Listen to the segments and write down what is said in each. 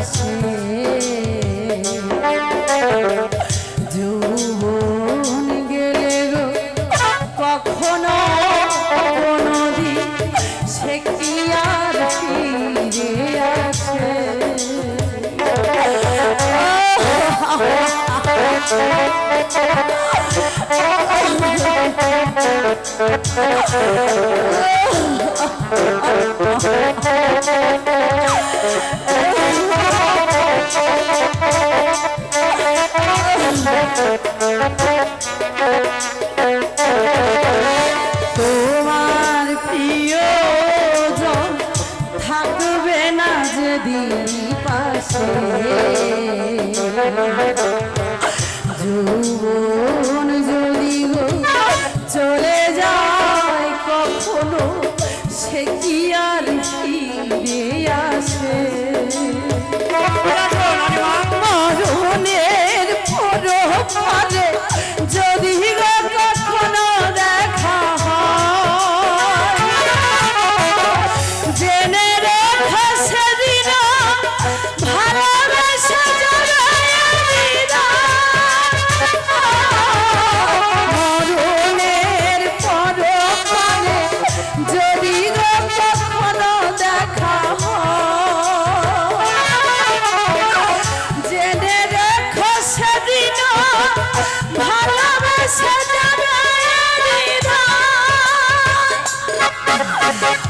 আছে। যৌবন গেলে গো কখনো কোনো দিন সে কি আর ফিরে আছে Oh, তোমার প্রিয় থাকবে না যদি পাশে। যুবন চলে যায় কখনো সে Thank you.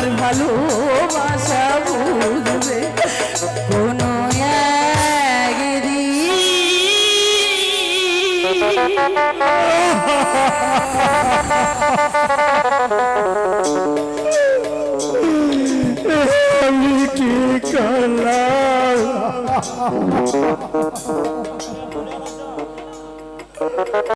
আমার ভালোবাসা বুঝবে। কোনো আমি কি